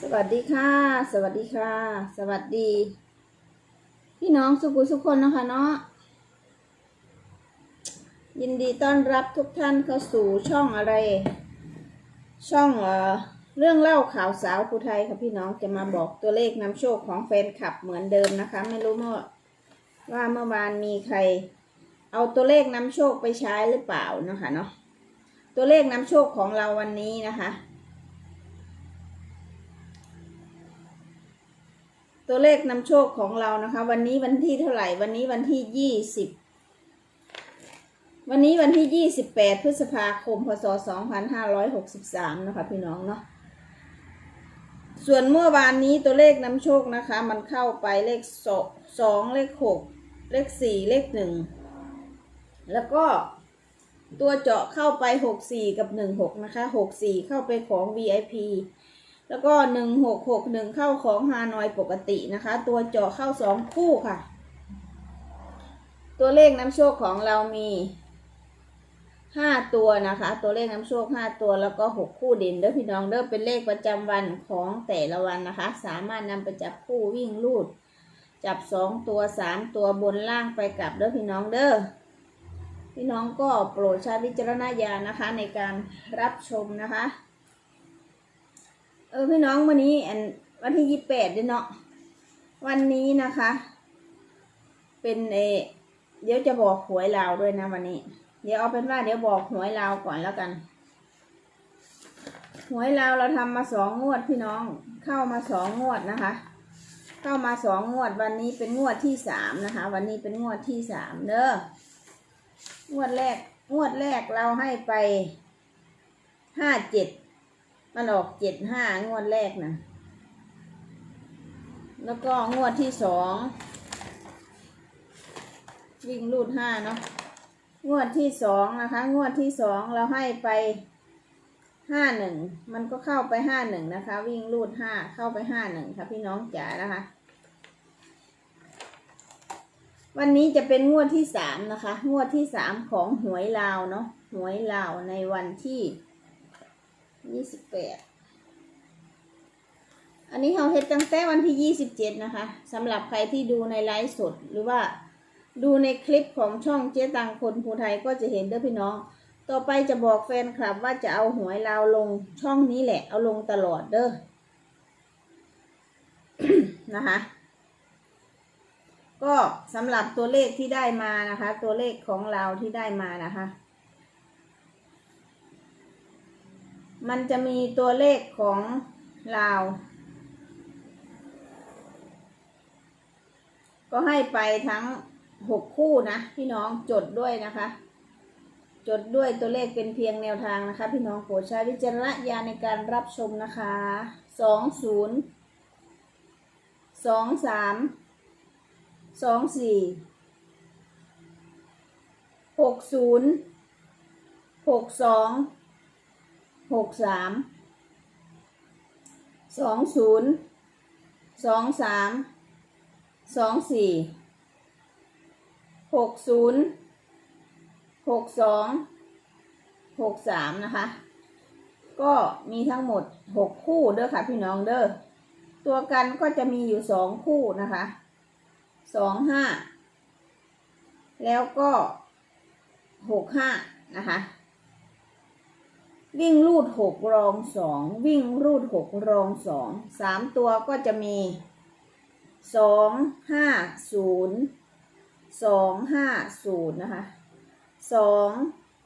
สวัสดีค่ะ สวัสดีค่ะ สวัสดี พี่น้องสุขุสุขคนนะคะเนาะยินดีต้อนรับทุกท่านเข้าสู่ช่องอะไร ช่องเอ่อเรื่องเล่าข่าวสาวภูไทยค่ะพี่น้องจะมาบอกตัวเลขนำโชคของแฟนคลับเหมือนเดิมนะคะ ไม่รู้เมื่อว่าเมื่อวานมีใคร เอาตัวเลขนำโชคไปใช้หรือเปล่านะคะเนาะตัวเลขนำโชคของเราวันนี้นะคะ ตัวเลขนำโชคของเรานะคะ วันนี้วันที่เท่าไหร่ วันนี้วันที่ยี่สิบวันนี้วันที่ยี่สิบแปดพฤษภาคมพศสองพันห้าร้อยหกสิบสามนะคะพี่น้องเนาะส่วนเมื่อวานนี้ตัวเลขนำโชคนะคะ มันเข้าไปเลขสองสองเลขหกเลขสี่เลขหนึ่งแล้วก็ตัวเจาะเข้าไปหกสี่กับหนึ่งหกนะคะหกสี่เข้าไปของ VIP แล้วก็หนึ่งหกหกหนึ่งเข้าของฮานอยปกตินะคะ ตัวเจาะเข้าสองคู่ค่ะ ตัวเลขน้ำโชคของเรามีห้าตัวนะคะ ตัวเลขน้ำโชคห้าตัวแล้วก็หกคู่เด่นเด้อพี่น้องเด้อเป็นเลขประจำวันของแต่ละวันนะคะ สามารถนำไปจับคู่วิ่งลูด จับสองตัวสามตัวบนล่างไปกลับเด้อพี่น้องเด้อพี่น้องก็โปรดใช้วิจารณญาณนะคะในการรับชมนะคะ เออพี่น้องวันนี้อันวันที่ยี่แปดเนาะวันนี้นะคะ เป็นเอเดี๋ยวจะบอกหวยลาวด้วยนะวันนี้ เดี๋ยวเอาเป็นว่าเดี๋ยวบอกหวยลาวก่อนแล้วกัน หวยลาวเราทำมาสองงวดพี่น้องเข้ามาสองงวดนะคะ เข้ามาสองงวดวันนี้เป็นงวดที่สามนะคะ วันนี้เป็นงวดที่สามเด้องวดแรกงวดแรกเราให้ไปห้าเจ็ด มันออกเจ็ดห้างวดแรกนะแล้วก็งวดที่สองวิ่งรูดห้าเนาะงวดที่สองนะคะ งวดที่สองเราให้ไปห้าหนึ่งมันก็เข้าไปห้าหนึ่งนะคะ วิ่งรูดห้าเข้าไปห้าหนึ่งค่ะพี่น้องจ๋านะคะ วันนี้จะเป็นงวดที่สามนะคะ งวดที่สามของหวยลาวเนาะหวยลาวในวันที่ ยี่สิบแปดอันนี้เราเฮ็ดตั้งแต่วันที่ยี่สิบเจ็ดนะคะสำหรับใครที่ดูในไลฟ์สดหรือว่าดูในคลิปของช่องเจ๊ตังคนภูไทยก็จะเห็นเด้อพี่น้อง ต่อไปจะบอกแฟนคลับว่าจะเอาหวยลาวลงช่องนี้แหละ เอาลงตลอดเด้อนะคะ ก็สำหรับตัวเลขที่ได้มานะคะ ตัวเลขของเราที่ได้มานะคะ มันจะมีตัวเลขของลาว ก็ให้ไปทั้งหกคู่นะพี่น้องจดด้วยนะคะ จดด้วยตัวเลขเป็นเพียงแนวทางนะคะ พี่น้องโปรดใช้วิจารณญาณในการรับชมนะคะสองศูนย์สองสามสองสี่หกศูนย์หกสอง หกสามสองศูนย์สองสามสองสี่หกศูนย์หกสองหกสามนะคะ ก็มีทั้งหมดหกคู่เด้อค่ะพี่น้องเด้อตัวกันก็จะมีอยู่สองคู่นะคะสองห้าแล้วก็หกห้านะคะ วิ่งรูดหกรองสองวิ่งรูดหกรองสองสามตัวก็จะมีสองห้าศูนย์สองห้าศูนย์นะคะสอง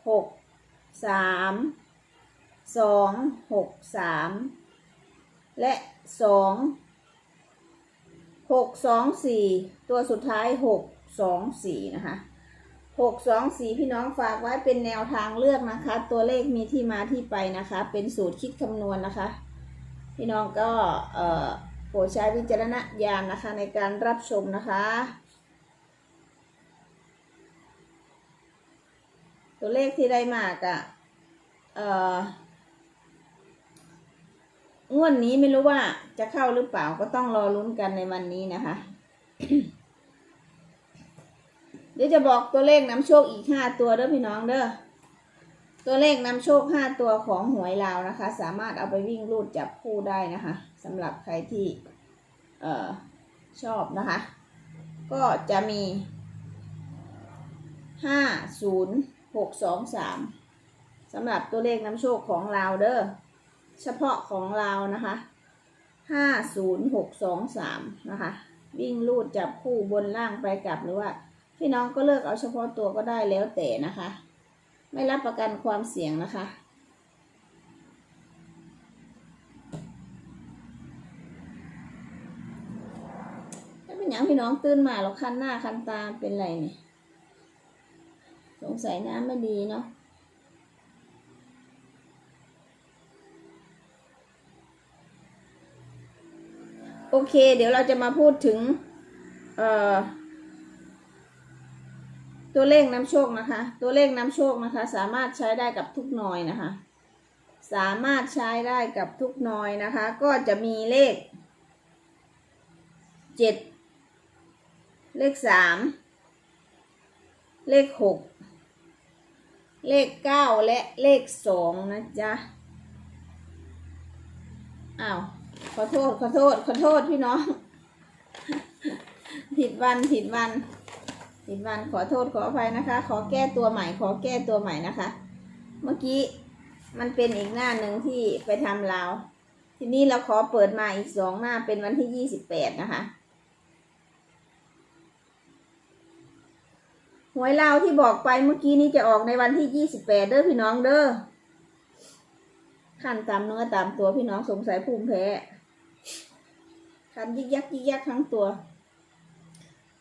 หกสามสองหกสามและสองหกสองสี่ตัวสุดท้ายหกสองสี่นะคะ หกสองสีพี่น้องฝากไว้เป็นแนวทางเลือกนะคะ ตัวเลขมีที่มาที่ไปนะคะ เป็นสูตรคิดคำนวณนะคะ พี่น้องก็โปรดใช้วิจารณญาณนะคะ ในการรับชมนะคะ ตัวเลขที่ได้มากอะ่ะเอ่องวดนี้ไม่รู้ว่าจะเข้าหรือเปล่าก็ต้องรอลุ้นกันในวันนี้นะคะ เดี๋ยวจะบอกตัวเลขนำโชคอีกห้าตัวเด้อพี่น้องเด้อตัวเลขนำโชค5ตัวของหวยลาวนะคะ สามารถเอาไปวิ่งรูดจับคู่ได้นะคะสำหรับใครที่เอ่อชอบนะคะ ก็จะมี5 0 6 2 3สองสามสำหรับตัวเลขนำโชคของลาวเด้อเฉพาะของลาวนะคะ5 0 6 2 3นะคะ วิ่งรูดจับคู่บนล่างไปกลับหรือว่า พี่น้องก็เลือกเอาเฉพาะตัวก็ได้แล้วแต่นะคะ ไม่รับประกันความเสี่ยงนะคะ ถ้าเป็นอย่างพี่น้องตื่นมาแล้วคันหน้าคันตาเป็นไรเนี่ยสงสัยน้ำไม่ดีเนาะโอเค เดี๋ยวเราจะมาพูดถึง เอ่อ ตัวเลขนำโชคนะคะ ตัวเลขนำโชคนะคะ สามารถใช้ได้กับทุกหน่อยนะคะ สามารถใช้ได้กับทุกหน่อยนะคะ ก็จะมีเลขเจ็ดเลขสามเลขหกเลขเก้าและเลขสองนะจ๊ะอ้าวขอโทษขอโทษขอโทษพี่น้อง ผิดวันผิดวัน ผิดวันขอโทษขออภัยนะคะ ขอแก้ตัวใหม่ ขอแก้ตัวใหม่นะคะ เมื่อกี้มันเป็นอีกหน้าหนึ่งที่ไปทำลาว ทีนี้เราขอเปิดมาอีกสองหน้าเป็นวันที่ยี่สิบแปดนะคะหวยลาวที่บอกไปเมื่อกี้นี้จะออกในวันที่ยี่สิบแปดเด้อพี่น้องเด้อขั้นตามเนื้อตามตัวพี่น้องสงสัยภูมิแพ้คันยิกยักยิกยักทั้งตัว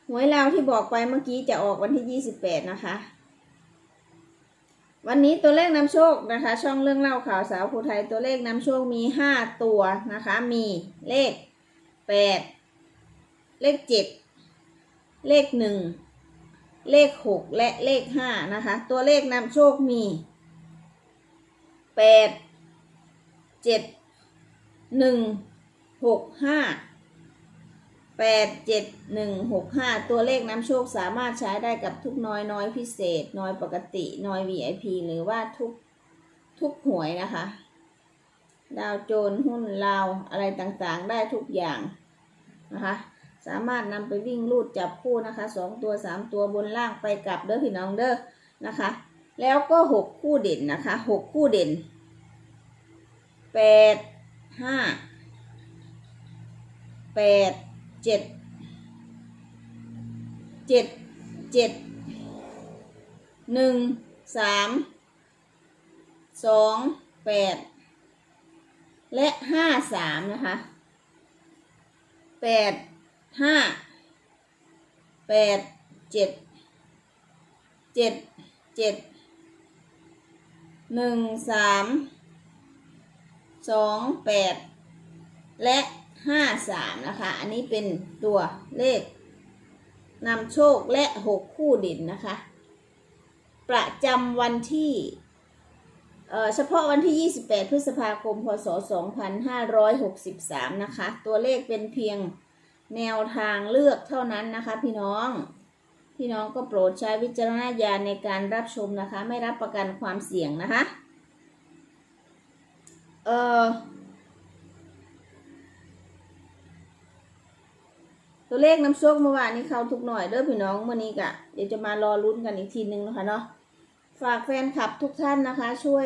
หวยลาวที่บอกไปเมื่อกี้จะออกวันที่ยี่สิบแปดนะคะ วันนี้ตัวเลขนำโชคนะคะ ช่องเรื่องเล่าข่าวสาวภูไทยตัวเลขนำโชคมีห้าตัวนะคะ มีเลขแปดเลขเจ็ดเลขหนึ่งเลขหกและเลขห้านะคะ ตัวเลขนำโชคมีแปดเจ็ ดหนึ่งหกห้าแปดเจ็ดหนึ่งหกห้าตัวเลขน้ำโชคสามารถใช้ได้กับทุกน้อยน้อยพิเศษ น้อยปกติ น้อย VIP หรือว่าทุกทุกหวยนะคะ ดาวโจนหุ้นลาวอะไรต่างๆ ได้ทุกอย่างนะคะ สามารถนำไปวิ่งรูดจับคู่นะคะสองตัวสามตัวบนล่างไปกลับเด้อพี่น้องเด้อนะคะ แล้วก็หกคู่เด่นนะคะหกคู่เด่นแปดห้าแปด เจ็ดเจ็ดเจ็ดหนึ่งสามสองแปดและห้าสามนะคะแปดห้าแปดเจ็ดเจ็ดเจ็ดหนึ่งสามสองแปดและ ห้าสามนะคะ อันนี้เป็นตัวเลขนำโชคและหกคู่เด่นนะคะ ประจำวันที่เอ่อเฉพาะวันที่ 28 พฤษภาคม พศ 2563 นะคะ ตัวเลขเป็นเพียงแนวทางเลือกเท่านั้นนะคะ พี่น้อง พี่น้องก็โปรดใช้วิจารณญาณในการรับชมนะคะ ไม่รับประกันความเสี่ยงนะคะ เอ่อ ตัวเลขน้ำโชคเมื่อวานนี้เข้าทุกหน่อยเด้อพี่น้องเมื่อนี้กะเดี๋ยวจะมารอลุ้นกันอีกทีนึงนะคะเนาะฝากแฟนคลับทุกท่านนะคะ ช่วย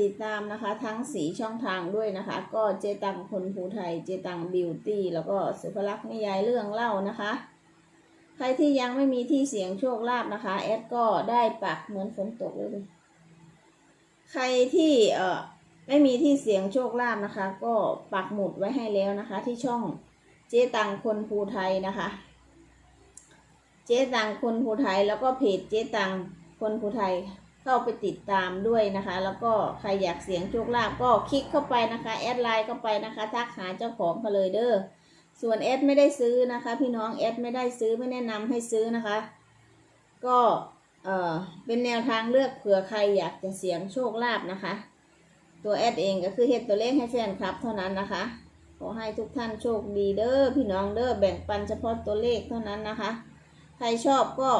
ติดตามนะคะ ทั้งสีช่องทางด้วยนะคะ ก็เจตังคนภูไทยเจตังบิวตี้แล้วก็สุภลักษณ์นิยายเรื่องเล่านะคะ ใครที่ยังไม่มีที่เสียงโชคลาภนะคะแอดก็ได้ปักเหมือนฝนตกเลย ใครที่เอ่อไม่มีที่เสียงโชคลาภนะคะ ก็ปักหมุดไว้ให้แล้วนะคะ ที่ช่อง เจ๊ตังคนภูไทยนะคะ เจ๊ตังคนภูไทยแล้วก็เพจเจ๊ตังคนภูไทยเข้าไปติดตามด้วยนะคะ แล้วก็ใครอยากเสียงโชคลาภก็คลิกเข้าไปนะคะแอดไลน์เข้าไปนะคะทักหาเจ้าของกันเลยเด้อส่วนแอดไม่ได้ซื้อนะคะ พี่น้องแอดไม่ได้ซื้อไม่แนะนำให้ซื้อนะคะ ก็เออเป็นแนวทางเลือกเผื่อใครอยากจะเสียงโชคลาภนะคะ ตัวแอดเองก็คือเฮ็ดตัวเลขให้แฟนคลับเท่านั้นนะคะ อให้ทุกท่านโชคดีเด้อพี่น้องเด้อแบ่งปันเฉพาะตัวเลขเท่านั้นนะคะ ใครชอบก็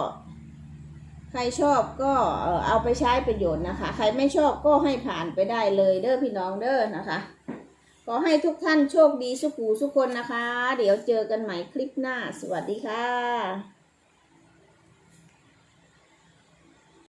ใครชอบก็เออเอาไปใช้ประโยชน์นะคะ ใครไม่ชอบก็ให้ผ่านไปได้เลยเด้อพี่น้องเด้อนะคะขอให้ทุกท่านโชคดีสุขูสุกคนนะคะ เดี๋ยวเจอกันใหม่คลิปหน้า สวัสดีค่ะ